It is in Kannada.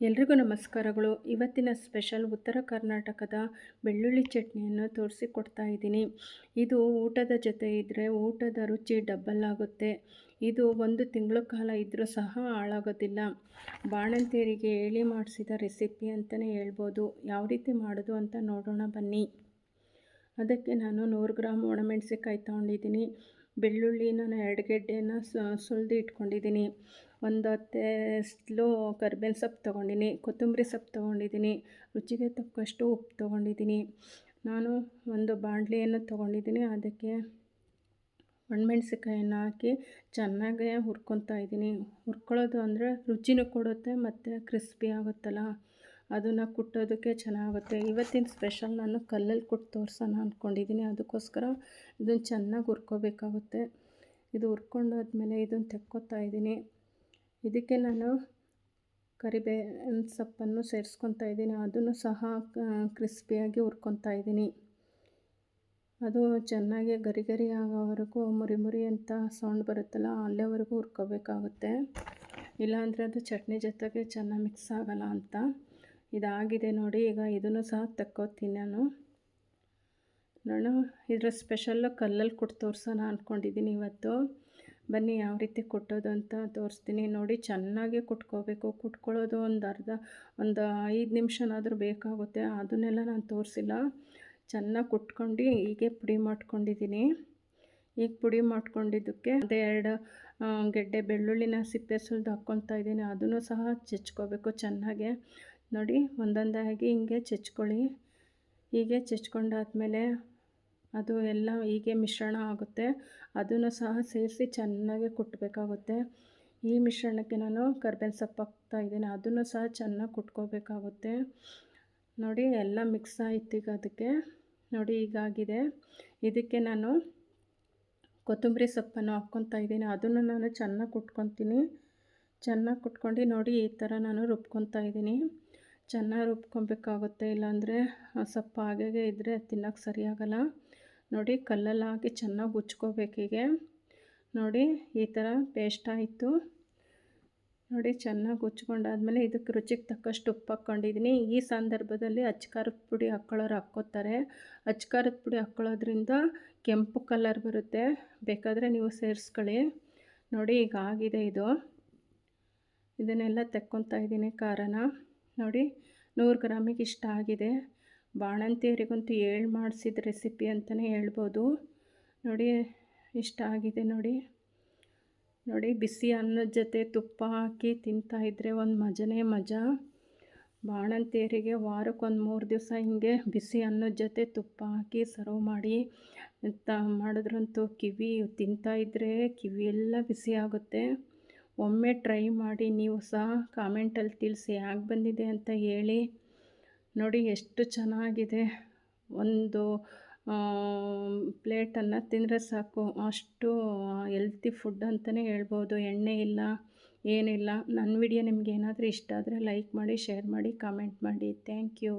ಎಲ್ರಿಗೂ ನಮಸ್ಕಾರಗಳು. ಇವತ್ತಿನ ಸ್ಪೆಷಲ್ ಉತ್ತರ ಕರ್ನಾಟಕದ ಬೆಳ್ಳುಳ್ಳಿ ಚಟ್ನಿಯನ್ನು ತೋರಿಸಿಕೊಡ್ತಾ ಇದ್ದೀನಿ. ಇದು ಊಟದ ಜೊತೆ ಇದ್ದರೆ ಊಟದ ರುಚಿ ಡಬ್ಬಲ್ ಆಗುತ್ತೆ. ಇದು ಒಂದು ತಿಂಗಳ ಕಾಲ ಇದ್ದರೂ ಸಹ ಹಾಳಾಗೋದಿಲ್ಲ. ಬಾಣಂತಿಯರಿಗೆ ಹೇಳಿ ಮಾಡಿಸಿದ ರೆಸಿಪಿ ಅಂತಲೇ ಹೇಳ್ಬೋದು. ಯಾವ ರೀತಿ ಮಾಡೋದು ಅಂತ ನೋಡೋಣ ಬನ್ನಿ. ಅದಕ್ಕೆ ನಾನು ನೂರು ಗ್ರಾಮ್ ಒಣಮೆಣಸಿಕಾಯಿ ತೊಗೊಂಡಿದ್ದೀನಿ. ಬೆಳ್ಳುಳ್ಳಿ ನಾನು ಎರಡು ಗೆಡ್ಡೆನ ಸುಲಿದು ಇಟ್ಕೊಂಡಿದ್ದೀನಿ. ಒಂದು ಸ್ಲೋ ಕರ್ಬೇವಿನ ಸೊಪ್ಪು ತೊಗೊಂಡಿನಿ, ಕೊತ್ತಂಬರಿ ಸೊಪ್ಪು ತೊಗೊಂಡಿದ್ದೀನಿ ರುಚಿಗೆ ತಕ್ಕಷ್ಟು ಉಪ್ಪು ತೊಗೊಂಡಿದ್ದೀನಿ ನಾನು ಒಂದು ಬಾಂಡ್ಲಿಯನ್ನು ತೊಗೊಂಡಿದ್ದೀನಿ ಅದಕ್ಕೆ ಒಣಮೆಣ್ಸಿಕಾಯನ್ನು ಹಾಕಿ ಚೆನ್ನಾಗಿ ಹುರ್ಕೊತಾ ಇದ್ದೀನಿ ಹುರ್ಕೊಳ್ಳೋದು ಅಂದರೆ ರುಚಿನೂ ಕೊಡುತ್ತೆ ಮತ್ತು ಕ್ರಿಸ್ಪಿ ಆಗುತ್ತಲ್ಲ, ಅದನ್ನು ಕುಟ್ಟೋದಕ್ಕೆ ಚೆನ್ನಾಗುತ್ತೆ. ಇವತ್ತಿನ ಸ್ಪೆಷಲ್ ನಾನು ಕಲ್ಲಲ್ಲಿ ಕುಟ್ಟು ತೋರಿಸೋಣ ಅಂದ್ಕೊಂಡಿದ್ದೀನಿ ಅದಕ್ಕೋಸ್ಕರ ಇದನ್ನು ಚೆನ್ನಾಗಿ ಹುರ್ಕೋಬೇಕಾಗುತ್ತೆ. ಇದು ಹುರ್ಕೊಂಡಾದ್ಮೇಲೆ ಇದನ್ನು ತೆಕ್ಕೋತಾ ಇದ್ದೀನಿ ಇದಕ್ಕೆ ನಾನು ಕರಿಬೇವಿನ ಸೊಪ್ಪನ್ನು ಸೇರಿಸ್ಕೊತಾ ಇದ್ದೀನಿ. ಅದನ್ನು ಸಹ ಕ್ರಿಸ್ಪಿಯಾಗಿ ಹುರ್ಕೊತಾ ಇದ್ದೀನಿ. ಅದು ಚೆನ್ನಾಗಿ ಗರಿ ಗರಿ ಆಗೋವರೆಗೂ ಮುರಿ ಮುರಿ ಅಂತ ಸೌಂಡ್ ಬರುತ್ತಲ್ಲ, ಅಲ್ಲೇವರೆಗೂ ಹುರ್ಕೋಬೇಕಾಗುತ್ತೆ. ಇಲ್ಲಾಂದರೆ ಅದು ಚಟ್ನಿ ಜೊತೆಗೆ ಚೆನ್ನಾಗಿ ಮಿಕ್ಸ್ ಆಗೋಲ್ಲ ಅಂತ. ಇದಾಗಿದೆ ನೋಡಿ, ಈಗ ಇದನ್ನು ಸಹ ತಕ್ಕೋತೀನಿ ನಾನು. ನಾನು ಇದರ ಸ್ಪೆಷಲ್ಲು ಕಲ್ಲಲ್ಲಿ ಕೊಟ್ಟು ತೋರಿಸೋಣ ಅಂದ್ಕೊಂಡಿದ್ದೀನಿ ಇವತ್ತು. ಬನ್ನಿ ಯಾವ ರೀತಿ ಕೊಟ್ಟೋದು ಅಂತ ತೋರಿಸ್ತೀನಿ. ನೋಡಿ, ಚೆನ್ನಾಗಿ ಕುಟ್ಕೋಬೇಕು. ಕುಟ್ಕೊಳ್ಳೋದು ಒಂದು ಅರ್ಧ, ಒಂದು ಐದು ನಿಮಿಷನಾದರೂ ಬೇಕಾಗುತ್ತೆ. ಅದನ್ನೆಲ್ಲ ನಾನು ತೋರಿಸಿಲ್ಲ. ಚೆನ್ನಾಗಿ ಕುಟ್ಕೊಂಡು ಹೀಗೆ ಪುಡಿ ಮಾಡ್ಕೊಂಡಿದ್ದೀನಿ. ಈಗ ಪುಡಿ ಮಾಡ್ಕೊಂಡಿದ್ದಕ್ಕೆ ಅದೇ ಎರಡು ಗೆಡ್ಡೆ ಬೆಳ್ಳುಳ್ಳಿನ ಸಿಪ್ಪೆ ಸುಲಿದು ಹಾಕ್ಕೊತಾ ಇದ್ದೀನಿ. ಅದನ್ನು ಸಹ ಚೆಚ್ಕೋಬೇಕು ಚೆನ್ನಾಗೆ. ನೋಡಿ, ಒಂದೊಂದಾಗಿ ಹಿಂಗೆ ಚೆಚ್ಕೊಳ್ಳಿ. ಹೀಗೆ ಚೆಚ್ಕೊಂಡಾದ್ಮೇಲೆ ಅದು ಎಲ್ಲ ಹೀಗೆ ಮಿಶ್ರಣ ಆಗುತ್ತೆ. ಅದನ್ನು ಸಹ ಸೇರಿಸಿ ಚೆನ್ನಾಗಿ ಕುಟ್ಟಬೇಕಾಗುತ್ತೆ ಈ ಮಿಶ್ರಣಕ್ಕೆ ನಾನು ಕರ್ಬೇವಿನ ಸೊಪ್ಪು ಹಾಕ್ತಾ ಇದ್ದೀನಿ. ಅದನ್ನು ಸಹ ಚೆನ್ನಾಗಿ ಕುಟ್ಕೋಬೇಕಾಗುತ್ತೆ. ನೋಡಿ, ಎಲ್ಲ ಮಿಕ್ಸ್ ಆಯ್ತು ಈಗ ಅದಕ್ಕೆ. ನೋಡಿ ಈಗಾಗಿದೆ ಇದಕ್ಕೆ ನಾನು ಕೊತ್ತಂಬರಿ ಸೊಪ್ಪನ್ನು ಹಾಕ್ಕೊತಾ ಇದ್ದೀನಿ. ಅದನ್ನು ನಾನು ಚೆನ್ನಾಗಿ ಕುಟ್ಕೊತೀನಿ. ಚೆನ್ನಾಗಿ ಕುಟ್ಕೊಂಡು ನೋಡಿ, ಈ ಥರ ನಾನು ರುಬ್ಕೊತಾ ಇದ್ದೀನಿ. ಚೆನ್ನಾಗಿ ರುಬ್ಕೊಬೇಕಾಗುತ್ತೆ. ಇಲ್ಲಾಂದರೆ ಸೊಪ್ಪು ಹಾಗೆ ಇದ್ದರೆ ತಿನ್ನೋಕ್ಕೆ ಸರಿಯಾಗಲ್ಲ. ನೋಡಿ ಕಲ್ಲಲ್ಲಿ ಹಾಕಿ ಚೆನ್ನಾಗಿ ಉಚ್ಕೋಬೇಕೀಗೆ ನೋಡಿ ಈ ಥರ ಪೇಸ್ಟ್ ಆಯಿತು. ನೋಡಿ ಚೆನ್ನಾಗಿ ಉಚ್ಕೊಂಡಾದ್ಮೇಲೆ ಇದಕ್ಕೆ ರುಚಿಗೆ ತಕ್ಕಷ್ಟು ಉಪ್ಪು ಹಾಕ್ಕೊಂಡಿದ್ದೀನಿ ಈ ಸಂದರ್ಭದಲ್ಲಿ ಅಚ್ಕಾರದ ಪುಡಿ ಹಾಕ್ಕೊಳ್ಳೋರು ಹಾಕ್ಕೋತಾರೆ. ಅಚ್ಕಾರದ ಪುಡಿ ಹಾಕ್ಕೊಳ್ಳೋದ್ರಿಂದ ಕೆಂಪು ಕಲರ್ ಬರುತ್ತೆ. ಬೇಕಾದರೆ ನೀವು ಸೇರಿಸ್ಕೊಳ್ಳಿ. ನೋಡಿ ಈಗ ಆಗಿದೆ ಇದು. ಇದನ್ನೆಲ್ಲ ತೆಕ್ಕೊತಾ ಇದ್ದೀನಿ ಖಾರನ. ನೋಡಿ ನೂರು ಗ್ರಾಮಿಗೆ ಇಷ್ಟ ಆಗಿದೆ. ಬಾಣಂತಿಯರಿಗಂತೂ ಹೇಳಿ ಮಾಡಿಸಿದ ರೆಸಿಪಿ ಅಂತಲೇ ಹೇಳ್ಬೋದು. ನೋಡಿ, ಇಷ್ಟ ಆಗಿದೆ ನೋಡಿ. ನೋಡಿ, ಬಿಸಿ ಅನ್ನದ ಜೊತೆ ತುಪ್ಪ ಹಾಕಿ ತಿಂತಾಯಿದ್ರೆ ಒಂದು ಮಜನೇ ಮಜಾ. ಬಾಣಂತಿಯರಿಗೆ ವಾರಕ್ಕೊಂದು ಮೂರು ದಿವಸ ಹಿಂಗೆ ಬಿಸಿ ಅನ್ನದ ಜೊತೆ ತುಪ್ಪ ಹಾಕಿ ಸರ್ವ್ ಮಾಡಿ. ತ ಮಾಡಿದ್ರಂತೂ ಕಿವಿ ತಿಂತಾಯಿದ್ರೆ ಕಿವಿ ಎಲ್ಲ ಬಿಸಿ ಆಗುತ್ತೆ. ಒಮ್ಮೆ ಟ್ರೈ ಮಾಡಿ ನೀವು ಸಹ ಕಾಮೆಂಟಲ್ಲಿ ತಿಳಿಸಿ, ಯಾಕೆ ಬಂದಿದೆ ಅಂತ ಹೇಳಿ. ನೋಡಿ ಎಷ್ಟು ಚೆನ್ನಾಗಿದೆ. ಒಂದು ಪ್ಲೇಟನ್ನು ತಿಂದರೆ ಸಾಕು. ಅಷ್ಟು ಹೆಲ್ತಿ ಫುಡ್ ಅಂತಲೇ ಹೇಳ್ಬೋದು. ಎಣ್ಣೆ ಇಲ್ಲ, ಏನಿಲ್ಲ. ನನ್ನ ವಿಡಿಯೋ ನಿಮ್ಗೆ ಏನಾದರೂ ಇಷ್ಟ ಆದರೆ ಲೈಕ್ ಮಾಡಿ ಶೇರ್ ಮಾಡಿ ಕಾಮೆಂಟ್ ಮಾಡಿ. Thank you